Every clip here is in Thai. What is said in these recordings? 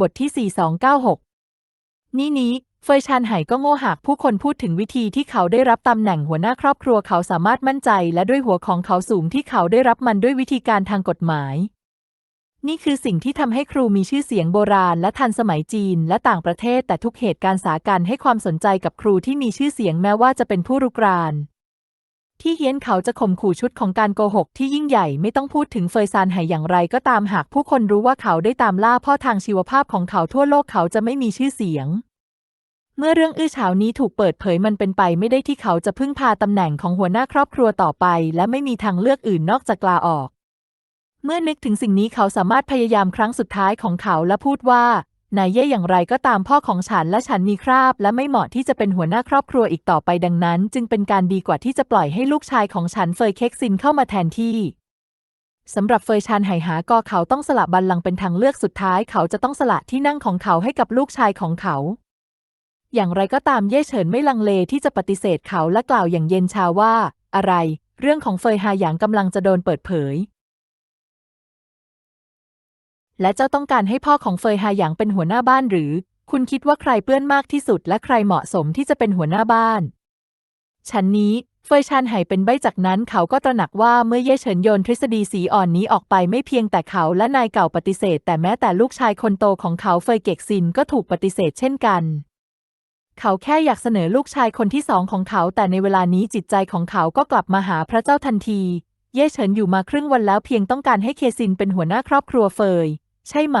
บทที่ 4296 นี่นี้ เฟยชานไหก็โง่หากผู้คนพูดถึงวิธีที่เขาได้รับตำแหน่งหัวหน้าครอบครัวเขาสามารถมั่นใจ และด้วยหัวของเขาสูงที่เขาได้รับมันด้วยวิธีการทางกฎหมาย นี่คือสิ่งที่ทำให้ครูมีชื่อเสียงโบราณและทันสมัยจีนและต่างประเทศ แต่ทุกเหตุการณ์สาการให้ความสนใจกับครูที่มีชื่อเสียงแม้ว่าจะเป็นผู้รุกราน ที่เฮียนเขาจะข่มขู่ชุดของการโกหกที่ยิ่งใหญ่ไม่ต้องพูดถึงเฟยซานไหอย่างไรก็ตามหากผู้คนรู้ว่าเขาได้ตามล่าพ่อทางชีวภาพของเขาทั่วโลกเขาจะไม่มีชื่อเสียง เมื่อเรื่องอื้อฉาวนี้ถูกเปิดเผยมันเป็นไปไม่ได้ที่เขาจะพึ่งพาตำแหน่งของหัวหน้าครอบครัวต่อไป และไม่มีทางเลือกอื่นนอกจากลาออก เมื่อนึกถึงสิ่งนี้เขาสามารถพยายามครั้งสุดท้ายของเขาและพูดว่า นายเย่อย่างไรก็ตามพ่อของฉันและฉันมีคราบ และไม่เหมาะที่จะเป็นหัวหน้าครอบครัวอีกต่อไปดังนั้น จึงเป็นการดีกว่าที่จะปล่อยให้ลูกชายของฉันเฟยเค็กซินเข้ามาแทนที่สำหรับเฟยชานไหหาก็เขาต้องสละบัลลังก์เป็นทางเลือกสุดท้าย เขาจะต้องสละที่นั่งของเขาให้กับลูกชายของเขา อย่างไรก็ตามเย่เฉินไม่ลังเลที่จะปฏิเสธเขาและกล่าวอย่างเย็นชาว่า อะไร เรื่องของเฟยฮาหยางกำลังจะโดนเปิดเผย และเจ้าต้องการให้พ่อของเฟยฮาหยางเป็นหัวหน้าบ้านหรือ คุณคิดว่าใครเปื้อนมากที่สุดและใครเหมาะสมที่จะเป็นหัวหน้าบ้าน ฉันนี้เฟยชานไหเป็นใบจากนั้นเขาก็ตระหนักว่าเมื่อเย่เฉินโยนทฤษฎีสีอ่อนนี้ออกไปไม่เพียงแต่เขาและนายเก่าปฏิเสธ แต่แม้แต่ลูกชายคนโตของเขาเฟยเกกซินก็ถูกปฏิเสธเช่นกันเขาแค่อยากเสนอลูกชายคนที่สองของเขา แต่ในเวลานี้จิตใจของเขาก็กลับมาหาพระเจ้าทันที เย่เฉินอยู่มาครึ่งวันแล้วเพียงต้องการให้เคซินเป็นหัวหน้าครอบครัวเฟย ใช่ไหม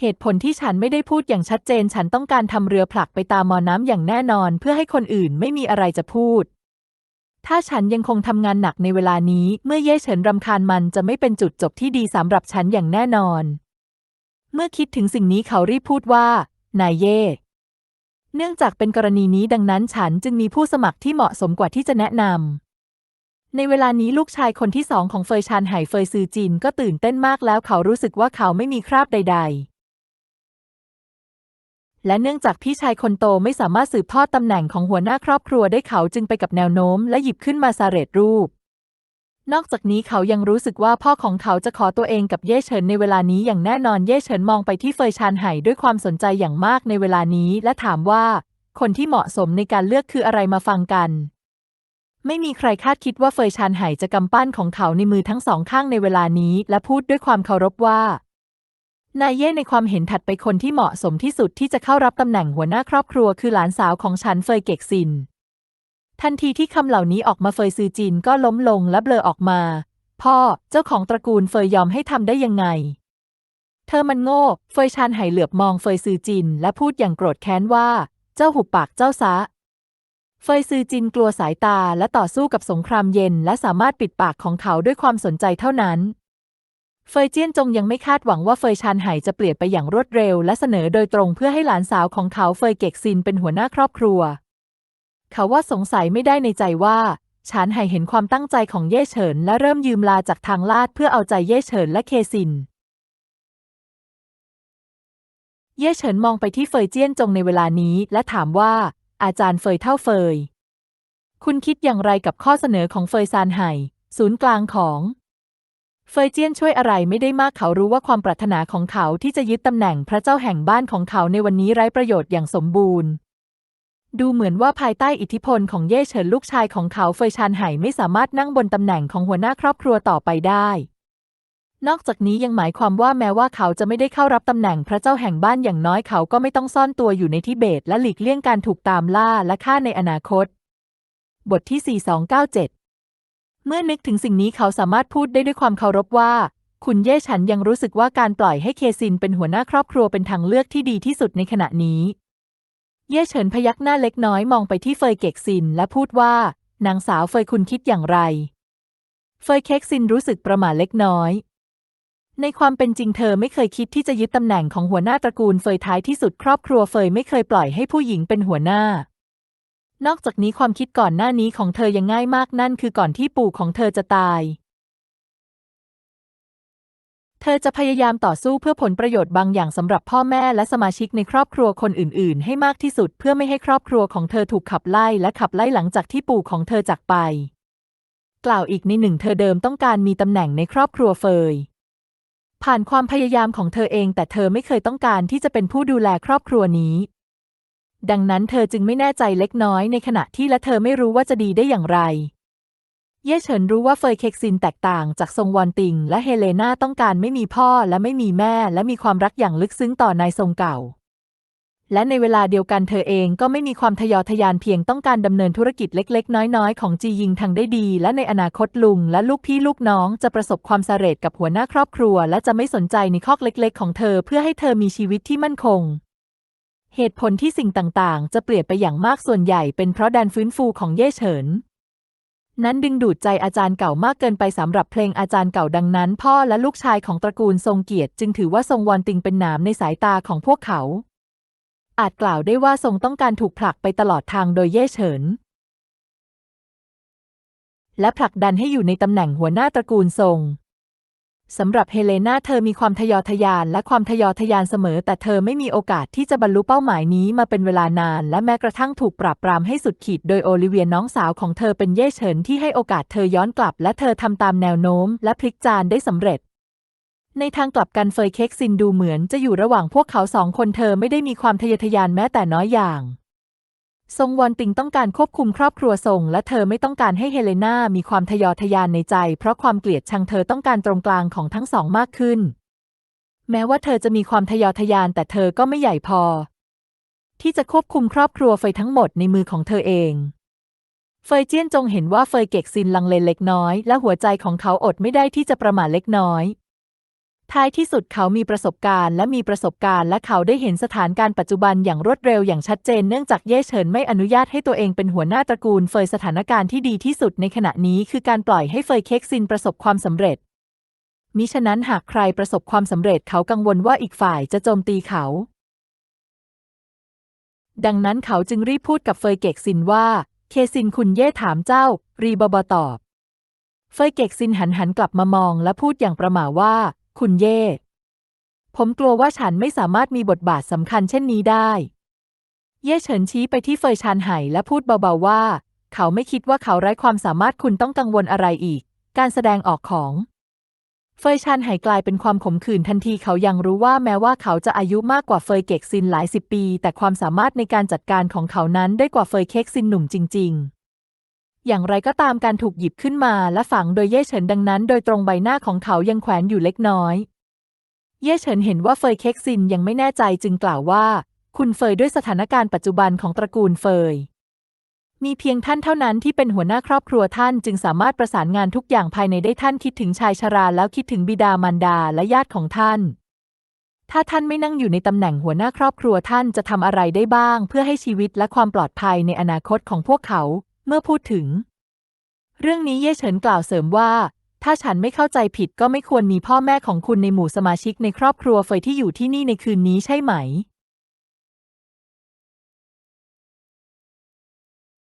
เหตุผลที่ฉันไม่ได้พูดอย่างชัดเจน ฉันต้องการทำเรือผลักไปตามมอน้ำอย่างแน่นอน เพื่อให้คนอื่นไม่มีอะไรจะพูด ถ้าฉันยังคงทำงานหนักในเวลานี้ เมื่อเย่เฉินรำคาญมันจะไม่เป็นจุดจบที่ดีสำหรับฉันอย่างแน่นอน เมื่อคิดถึงสิ่งนี้เขารีบพูดว่า นายเย่เนื่องจากเป็นกรณีนี้ดังนั้นฉันจึงมีผู้สมัครที่เหมาะสมกว่าที่จะแนะนำ ในเวลานี้ลูกชายคนที่สองของเฟยชานไห่เฟยซือจินก็ตื่นเต้นมากแล้วเขารู้สึกว่าเขาไม่มีคราบใด ๆ และเนื่องจากพี่ชายคนโตไม่สามารถสืบทอดตำแหน่งของหัวหน้าครอบครัวได้เขาจึงไปกับแนวโน้ม และหยิบขึ้นมาสาเรตรูป นอกจากนี้เขายังรู้สึกว่าพ่อของเขาจะขอตัวเองกับเย่เฉินในเวลานี้อย่างแน่นอนเย่เฉินมองไปที่เฟยชานไห่ด้วยความสนใจอย่างมากในเวลานี้ และถามว่า คนที่เหมาะสมในการเลือกคืออะไรมาฟังกัน ไม่มีใครคาดคิดว่าเฟยชานไห่จะกำปั้นของเขาในมือทั้งสองข้างในเวลานี้ และพูดด้วยความเคารพว่า นายเย่ในความเห็นถัดไปคนที่เหมาะสมที่สุดที่จะเข้ารับตำแหน่งหัวหน้าครอบครัวคือหลานสาวของฉันเฟยเกกซิน ทันทีที่คำเหล่านี้ออกมาเฟยซือจินก็ล้มลงและเบลอออกมา พ่อเจ้าของตระกูลเฟยยอมให้ทำได้ยังไง เธอมันโง่ เฟยชานไห่เหลือบมองเฟยซือจิน และพูดอย่างโกรธแค้นว่า เจ้าหุบปากเจ้าซะ เฟยซือจินกลัวสายตาและต่อสู้กับสงครามเย็น และสามารถปิดปากของเขาด้วยความสนใจเท่านั้น เฟยเจี้ยนจงยังไม่คาดหวังว่าเฟยชานไห่จะเปลี่ยนไปอย่างรวดเร็ว และเสนอโดยตรงเพื่อให้หลานสาวของเขาเฟยเกกซินเป็นหัวหน้าครอบครัว เขาว่าสงสัยไม่ได้ในใจว่าชานไห่เห็นความตั้งใจของเย่เฉิน และเริ่มยืมลาจากทางลาดเพื่อเอาใจเย่เฉินและเคซินเย่เฉินมองไปที่เฟยเจี้ยนจงในเวลานี้และถามว่า อาจารย์เฟยเท่าเฟย คุณคิดอย่างไรกับข้อเสนอของเฟยซานไห่ศูนย์กลางของเฟยเจี้ยนช่วยอะไรไม่ได้มากเขารู้ว่าความปรารถนาของเขาที่จะยึดตำแหน่งพระเจ้าแห่งบ้านของเขาในวันนี้ไร้ประโยชน์อย่างสมบูรณ์ ดูเหมือนว่าภายใต้อิทธิพลของเย่เฉินลูกชายของเขาเฟยชานไห่ไม่สามารถนั่งบนตำแหน่งของหัวหน้าครอบครัวต่อไปได้ นอกจากนี้ยังหมายความว่าแม้ว่าเขาจะไม่ได้เข้ารับตำแหน่งพระเจ้าแห่งบ้านอย่างน้อยเขาก็ไม่ต้องซ่อนตัวอยู่ในทิเบต และหลีกเลี่ยงการถูกตามล่าและฆ่าในอนาคต บทที่ 4297 เมื่อนึกถึงสิ่งนี้เขาสามารถพูดได้ด้วยความเคารพว่า คุณเย่ฉันยังรู้สึกว่าการปล่อยให้เคซินเป็นหัวหน้าครอบครัวเป็นทางเลือกที่ดีที่สุดในขณะนี้ เย่เฉินพยักหน้าเล็กน้อยมองไปที่เฟยเกกซินและพูดว่านางสาวเฟยคุณคิดอย่างไร เฟยเค็กซินรู้สึกประหม่าเล็กน้อย ในความเป็นจริงเธอไม่เคยคิดที่จะยึดตำแหน่งของหัวหน้าตระกูลเฟยท้ายที่สุดครอบครัวเฟยไม่เคยปล่อยให้ผู้หญิงเป็นหัวหน้า นอกจากนี้ความคิดก่อนหน้านี้ของเธอยังง่ายมากนั่นคือก่อนที่ปู่ของเธอจะตาย เธอจะพยายามต่อสู้เพื่อผลประโยชน์บางอย่างสำหรับพ่อแม่และสมาชิกในครอบครัวคนอื่น ๆ ให้มากที่สุดเพื่อไม่ให้ครอบครัวของเธอถูกขับไล่และขับไล่หลังจากที่ปู่ของเธอจากไป กล่าวอีกในหนึ่งเธอเดิมต้องการมีตำแหน่งในครอบครัวเฟย ผ่านความพยายามของเธอเอง แต่เธอไม่เคยต้องการที่จะเป็นผู้ดูแลครอบครัวนี้ ดังนั้นเธอจึงไม่แน่ใจเล็กน้อยในขณะที่และเธอไม่รู้ว่าจะดีได้อย่างไร เย่เฉินรู้ว่าเฟยเคกซินแตกต่างจากซงวอนติง และเฮเลนาต้องการไม่มีพ่อและไม่มีแม่ และมีความรักอย่างลึกซึ้งต่อนายทรงเก่า และในเวลาเดียวกันเธอเองก็ไม่มีความทะยอทะยานเพียงต้องการดำเนินธุรกิจเล็กๆ น้อยๆ ของจียิงทางได้ดี และในอนาคตลุงและลูกพี่ลูกน้องจะประสบความสำเร็จกับหัวหน้าครอบครัว และจะไม่สนใจในข้อเล็กๆ ของเธอเพื่อให้เธอมีชีวิตที่มั่นคง เหตุผลที่สิ่งต่างๆ จะเปลี่ยนไปอย่างมากส่วนใหญ่เป็นเพราะแดนฟื้นฟูของเย่เฉินนั้นดึงดูดใจอาจารย์เก่ามากเกินไปสำหรับเพลงอาจารย์เก่าดังนั้น พ่อและลูกชายของตระกูลทรงเกียรติ จึงถือว่าทรงวอนติงเป็นหนามในสายตาของพวกเขา อาจกล่าวได้ว่าทรงต้องการถูกผลักไปตลอดทางโดยเย่เฉิน และผลักดันให้อยู่ในตำแหน่งหัวหน้าตระกูลทรงสำหรับเฮเลนาเธอมีความทะยอทะยานและความทะยอทะยานเสมอ แต่เธอไม่มีโอกาสที่จะบรรลุเป้าหมายนี้มาเป็นเวลานาน และแม้กระทั่งถูกปราบปรามให้สุดขีดโดยโอลิเวียน้องสาวของเธอเป็นเย่เฉินที่ให้โอกาสเธอย้อนกลับ และเธอทำตามแนวโน้ม และพลิกจานได้สำเร็จ ในทางกลับกันเฟยเค้กซินดูเหมือนจะอยู่ระหว่างพวกเขาสองคนเธอไม่ได้มีความทะเยอทะยานแม้แต่น้อยอย่างทรงวอนติงต้องการควบคุมครอบครัวทรงและเธอไม่ต้องการให้เฮเลนามีความทะยอทะยานในใจ เพราะความเกลียดชังเธอต้องการตรงกลางของทั้งสองมากขึ้น แม้ว่าเธอจะมีความทะยอทะยานแต่เธอก็ไม่ใหญ่พอ ที่จะควบคุมครอบครัวเฟยทั้งหมดในมือของเธอเอง เฟยเจี้ยนจงเห็นว่าเฟยเก็กซินลังเลเล็กน้อย และหัวใจของเขาอดไม่ได้ที่จะประมาทเล็กน้อย ท้ายที่สุดเขามีประสบการณ์และมีประสบการณ์และเขาได้เห็นสถานการณ์ปัจจุบันอย่างรวดเร็วอย่างชัดเจนเนื่องจากเย่เฉินไม่อนุญาตให้ตัวเองเป็นหัวหน้าตระกูลเฟยสถานการณ์ที่ดีที่สุดในขณะนี้คือการปล่อยให้เฟยเค้กซินประสบความสำเร็จ มิฉะนั้นหากใครประสบความสำเร็จเขากังวลว่าอีกฝ่ายจะโจมตีเขา ดังนั้นเขาจึงรีบพูดกับเฟยเกกซินว่า เคซินคุณเย่ถามเจ้า รีบอบอตอบ เฟยเกกซินหันหันกลับมามองและพูดอย่างประหม่าว่า คุณเย่ ผมกลัวว่าฉันไม่สามารถมีบทบาทสำคัญเช่นนี้ได้ เย่เฉินชี้ไปที่เฟยชานไห่และพูดเบาๆว่า เขาไม่คิดว่าเขาไร้ความสามารถคุณต้องกังวลอะไรอีก การแสดงออกของ เฟยชันไหายกลายเป็นความขมขื่นทันทีเขายังรู้ว่าแม้ว่าเขาจะอายุมากกว่าเฟยเกกซินหลายสิบปี แต่ความสามารถในการจัดการของเขานั้นได้กว่าเฟยเค้กซินหนุ่มจริง ๆ อย่างไรก็ตามการถูกหยิบขึ้นมาและฝังโดยเย่เฉินดังนั้น โดยตรงใบหน้าของเขายังแขวนอยู่เล็กน้อย เย่เฉินเห็นว่าเฟยเค้กซินยังไม่แน่ใจจึงกล่าวว่า คุณเฟยด้วยสถานการณ์ปัจจุบันของตระกูลเฟย มีเพียงท่านเท่านั้นที่เป็นหัวหน้าครอบครัวท่านจึงสามารถประสานงานทุกอย่างภายในได้ท่านคิดถึงชายชราแล้วคิดถึงบิดามารดาและญาติของท่าน ถ้าท่านไม่นั่งอยู่ในตำแหน่งหัวหน้าครอบครัวท่านจะทำอะไรได้บ้าง เพื่อให้ชีวิตและความปลอดภัยในอนาคตของพวกเขา เมื่อพูดถึง เรื่องนี้เย่เฉินกล่าวเสริมว่า ถ้าฉันไม่เข้าใจผิดก็ไม่ควรมีพ่อแม่ของคุณในหมู่สมาชิกในครอบครัวเฟยที่อยู่ที่นี่ในคืนนี้ใช่ไหม